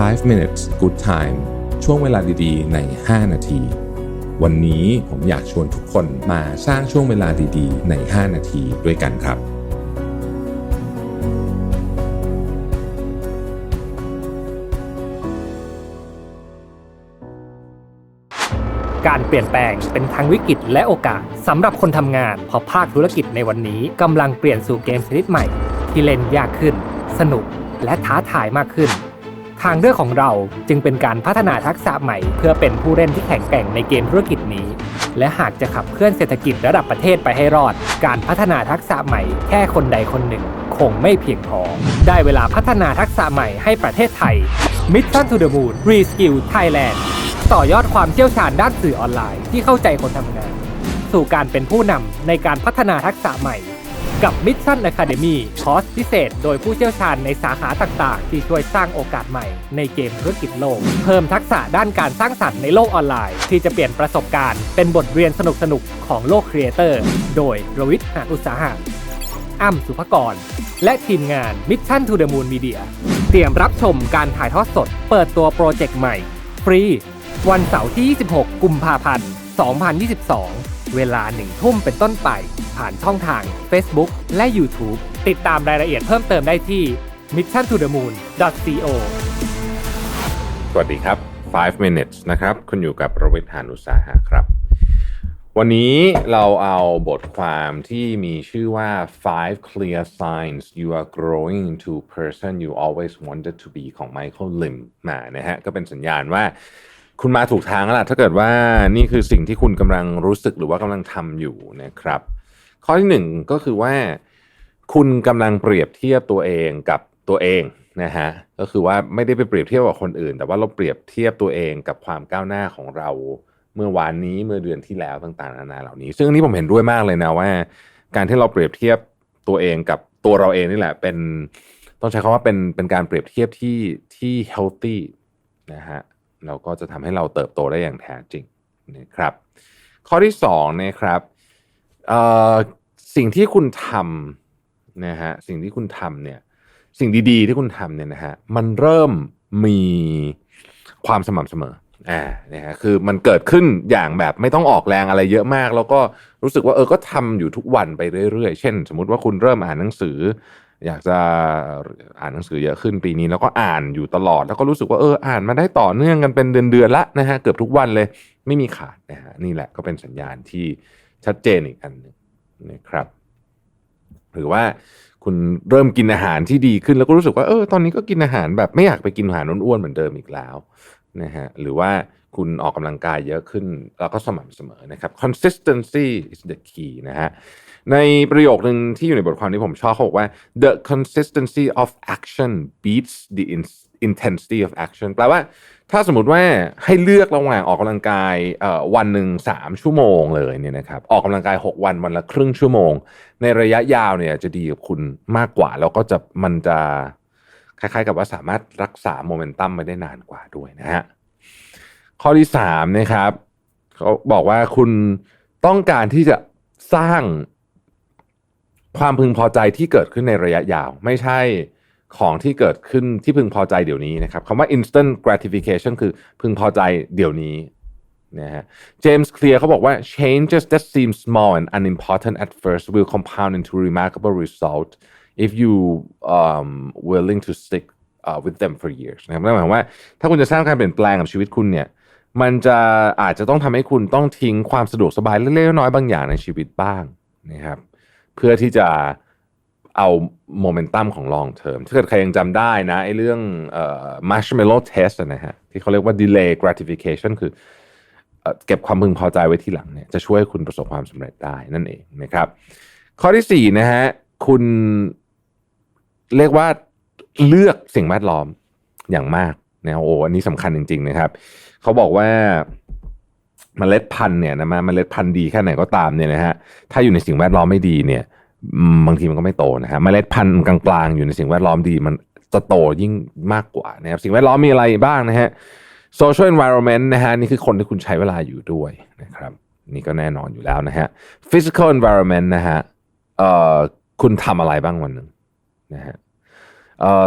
5 minutes good time ช่วงเวลาดีๆ ใน 5 นาที วันนี้ผมอยากชวนทุกคนมาสร้างช่วงเวลาดีๆ ใน 5 นาทีด้วยกันครับ การเปลี่ยนแปลงเป็นทั้งวิกฤตและโอกาสสำหรับคนทำงานเพราะภาคธุรกิจในวันนี้กำลังเปลี่ยนสู่เกมชนิดใหม่ ที่เล่นยากขึ้น สนุกและท้าทายมากขึ้น ทางเลือกของเราจึงเป็นการพัฒนาทักษะใหม่ เพื่อเป็นผู้เล่นที่แข็งแกร่งในเกมธุรกิจนี้ และหากจะขับเคลื่อนเศรษฐกิจระดับประเทศไปให้รอด การพัฒนาทักษะใหม่แค่คนใดคนหนึ่ง คงไม่เพียงพอ ได้เวลาพัฒนาทักษะใหม่ให้ประเทศไทย Mission to the Moon Reskill Thailand ต่อยอดความเชี่ยวชาญด้านสื่อออนไลน์ที่เข้าใจคนทำงาน สู่การเป็นผู้นำในการพัฒนาทักษะใหม่ กับ Mission Academy คอร์สพิเศษ โดยผู้เชี่ยวชาญในสาขาต่างๆ ที่ช่วยสร้างโอกาสใหม่ในเกมธุรกิจโลก เพิ่มทักษะด้านการสร้างสรรค์ในโลกออนไลน์ ที่จะเปลี่ยนประสบการณ์ เป็นบทเรียนสนุกๆของโลกครีเอเตอร์โดยรวิทย์หาอุตสาหะอ้ำสุภกร และทีมงาน Mission to the Moon Media เตรียมรับชมการถ่ายทอดสด เปิดตัวโปรเจกต์ใหม่ ฟรี วันเสาร์ที่ 26 กุมภาพันธ์ 2022 เวลา1ทุ่มเป็นต้นไป ผ่านช่องทาง Facebook และ YouTube ติดตามรายละเอียดเพิ่มเติมได้ที่ mission to the moon co สวัสดีครับ 5 minutes นะครับ คุณอยู่กับรวิทย์หานุสาหะครับ วันนี้เราเอาบทความที่มีชื่อว่า five clear signs you are growing into person you always wanted to be ของ Michael Lim มานะฮะ ก็เป็นสัญญาณว่า คุณมาถูกทางแล้วล่ะถ้าเกิดว่านี่คือสิ่งที่คุณกำลังรู้สึกหรือว่ากำลังทำอยู่นะครับ ข้อที่หนึ่งก็คือว่า คุณกำลังเปรียบเทียบตัวเองกับตัวเองนะฮะก็คือว่าไม่ได้ไปเปรียบเทียบกับคนอื่น แต่ว่าเราเปรียบเทียบตัวเองกับความก้าวหน้าของเราเมื่อวานนี้เมื่อเดือนที่แล้วต่างๆนานาเหล่านี้ ซึ่งอันนี้ผมเห็นด้วยมากเลยนะว่า การที่เราเปรียบเทียบตัวเองกับตัวเราเองนี่แหละ เป็นต้องใช้คำว่าเป็นเป็นการเปรียบเทียบที่ที่ healthy นะฮะ เราก็จะทำให้เราเติบโตได้อย่างแท้จริงนะครับข้อที่สองนะครับสิ่งที่คุณทำนะฮะสิ่งที่คุณทำเนี่ยสิ่งดีๆที่คุณทำเนี่ยนะฮะมันเริ่มมีความสม่ำเสมออ่านะฮะคือมันเกิดขึ้นอย่างแบบไม่ต้องออกแรงอะไรเยอะมาก แล้วก็รู้สึกว่าเออก็ทำอยู่ทุกวันไปเรื่อยๆ เช่น สมมุติว่าคุณเริ่มอ่านหนังสือ อยากจะอ่านหนังสือเยอะขึ้นปีนี้แล้วก็อ่านอยู่ตลอด แล้วก็รู้สึกว่าเอออ่านมาได้ต่อเนื่องกันเป็นเดือนๆละนะฮะเกือบทุกวันเลย ไม่มีขาดนะฮะนี่แหละก็เป็นสัญญาณที่ชัดเจนอีกอันนึงนะครับ หรือว่าคุณเริ่มกินอาหารที่ดีขึ้นแล้วก็รู้สึกว่าเออตอนนี้ก็กินอาหารแบบไม่อยากไปกินอาหารอ้วนๆเหมือนเดิมอีกแล้วนะฮะหรือว่า คุณออกกำลังกายเยอะขึ้น แล้วก็สม่ำเสมอนะครับ consistency is the key นะฮะในประโยคหนึ่งที่อยู่ในบทความนี้ผมชอบเขาบอกว่า the consistency of action beats the intensity of action แปลว่าถ้าสมมติว่าให้เลือกระหว่างออกกำลังกายวันหนึ่งสามชั่วโมงเลยเนี่ยนะครับออกกำลังกาย 6 วันวันละครึ่งชั่วโมง ในระยะยาวเนี่ยจะดีกับคุณมากกว่า แล้วก็จะมันจะคล้ายๆ กับว่าสามารถรักษาโมเมนตัมไปได้นานกว่าด้วยนะฮะ ข้อที่สามนะครับเขาบอกว่าคุณต้องการที่จะสร้างความพึงพอใจที่เกิดขึ้นในระยะยาว ไม่ใช่ของที่เกิดขึ้นที่พึงพอใจเดี๋ยวนี้นะครับคำว่า instant gratification คือพึงพอใจเดี๋ยวนี้นะฮะเจมส์เคลียร์เขาบอกว่า changes that seem small and unimportant at first will compound into remarkable result if you um willing to stick uh, with them for years นะครับนั่นหมายความว่าถ้าคุณจะสร้างการเปลี่ยนแปลงกับชีวิตคุณเนี่ย มันจะอาจจะต้องทำให้คุณต้องทิ้งความสะดวกสบายเล็กๆน้อยๆบางอย่างในชีวิตบ้างนะครับ เพื่อที่จะเอาโมเมนตัมของ long term ถ้าเกิดใครยังจำได้นะไอ้เรื่อง marshmallow test นะฮะที่เขาเรียกว่า delay gratification คือเอ่อเก็บความพึงพอใจไว้ที่หลังเนี่ยจะช่วยให้คุณประสบความสำเร็จได้นั่นเองนะครับ ข้อที่สี่นะฮะคุณเรียกว่าเลือกสิ่งแวดล้อมอย่างมาก นะโอ้อันนี้สำคัญจริง ๆ นะครับเขาบอกว่าเมล็ดพันธุ์เนี่ยนะมาเมล็ดพันธุ์ดีแค่ไหนก็ตามเนี่ยนะฮะถ้าอยู่ในสิ่งแวดล้อมไม่ดีเนี่ยบางทีมันก็ไม่โตนะฮะเมล็ดพันธุ์กลางๆ อยู่ในสิ่งแวดล้อมดีมันจะโตยิ่งมากกว่านะครับสิ่งแวดล้อมมีอะไรบ้างนะฮะ social environment นะฮะนี่คือคนที่คุณใช้เวลาอยู่ด้วยนะครับนี่ก็แน่นอนอยู่แล้วนะฮะ physical environment นะฮะเอ่อคุณทำอะไรบ้างวันหนึ่งนะฮะ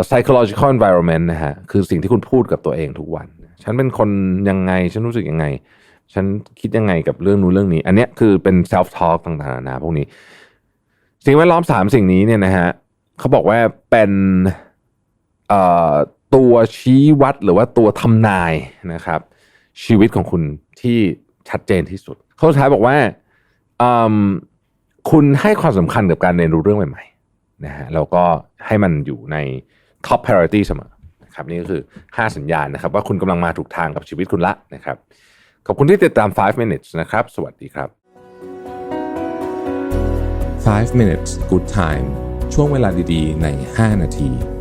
psychological environment นะฮะคือสิ่งที่คุณพูดกับตัวเองทุกวัน ฉันเป็นคนยังไง ฉันรู้สึกยังไง ฉันคิดยังไงกับเรื่องนู้นเรื่องนี้ อันเนี้ยคือเป็น self talk ต่างๆนานาพวกนี้ สิ่งแวดล้อมสามสิ่งนี้เนี่ยนะฮะเขาบอกว่าเป็นตัวชี้วัดหรือว่าตัวทำนายนะครับ ชีวิตของคุณที่ชัดเจนที่สุด เข้อสุดท้ายบอกว่าคุณให้ความสำคัญกับการเรียนรู้เรื่องใหม่ นะฮะแล้วก็ให้มันอยู่ใน top priority เสมอนะครับนี่ก็คือ 5 สัญญาณนะครับ ว่าคุณกำลังมาถูกทางกับชีวิตคุณละนะครับ ขอบคุณที่ติดตาม 5 minutes นะครับ สวัสดีครับ 5 minutes good time ช่วงเวลาดีๆ ใน 5 นาที